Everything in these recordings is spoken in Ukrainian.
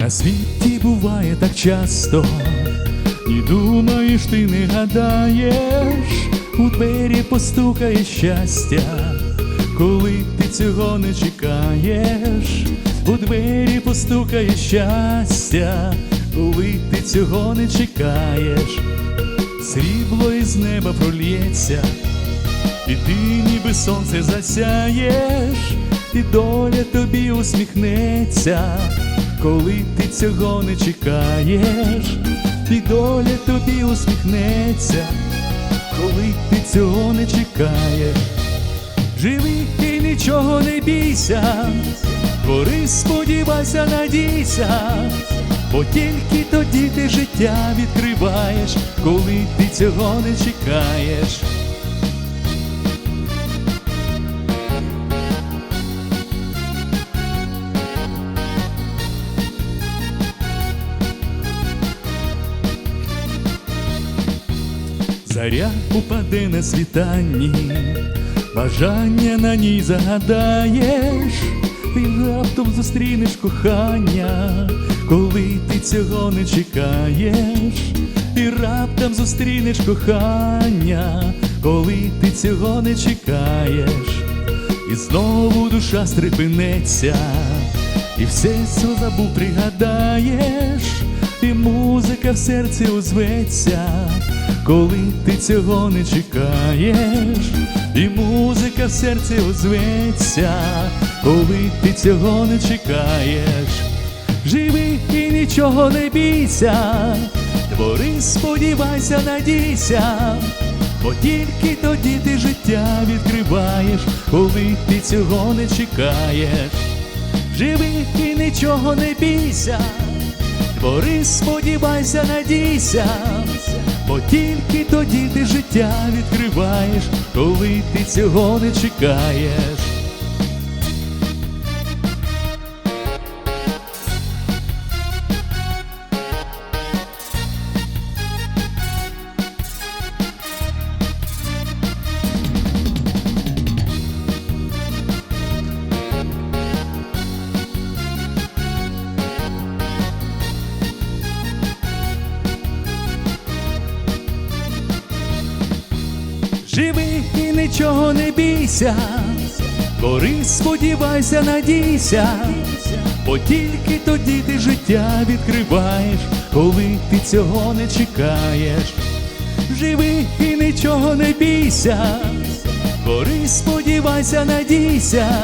На світі буває так часто, і думаєш, ти не гадаєш, у двері постукає щастя, коли ти цього не чекаєш, у двері постукає щастя, коли ти цього не чекаєш, срібло із неба прольється, і ти ніби сонце засяєш, і доля тобі усміхнеться, коли ти цього не чекаєш, і доля тобі усміхнеться, коли ти цього не чекаєш. Живи і нічого не бійся, твори, сподівайся, надійся, бо тільки тоді ти життя відкриваєш, коли ти цього не чекаєш. Заря упаде на світанні, бажання на ній загадаєш, і раптом зустрінеш кохання, коли ти цього не чекаєш, і раптом зустрінеш кохання, коли ти цього не чекаєш, і знову душа стрепенеться, і все, що забув, пригадаєш, і музика в серці озветься коли ти цього не чекаєш, і музика в серці озветься, коли ти цього не чекаєш, живи і нічого не бійся, твори, сподівайся, надійся, бо тільки тоді ти життя відкриваєш, коли ти цього не чекаєш, живи і нічого не бійся. Твори, сподівайся, надійся, бо тільки тоді ти життя відкриваєш, коли ти цього не чекаєш. Живи і нічого не бійся, твори, сподівайся, надійся, бо тільки тоді ти життя відкриваєш, коли ти цього не чекаєш. Живи і нічого не бійся, твори, сподівайся, надійся,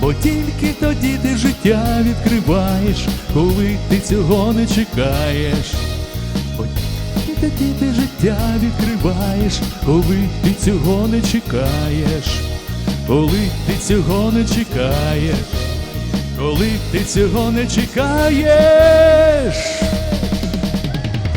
бо тільки тоді ти життя відкриваєш, коли ти цього не чекаєш. Тоді ти життя відкриваєш, коли ти цього не чекаєш, коли ти цього не чекаєш, коли ти цього не чекаєш.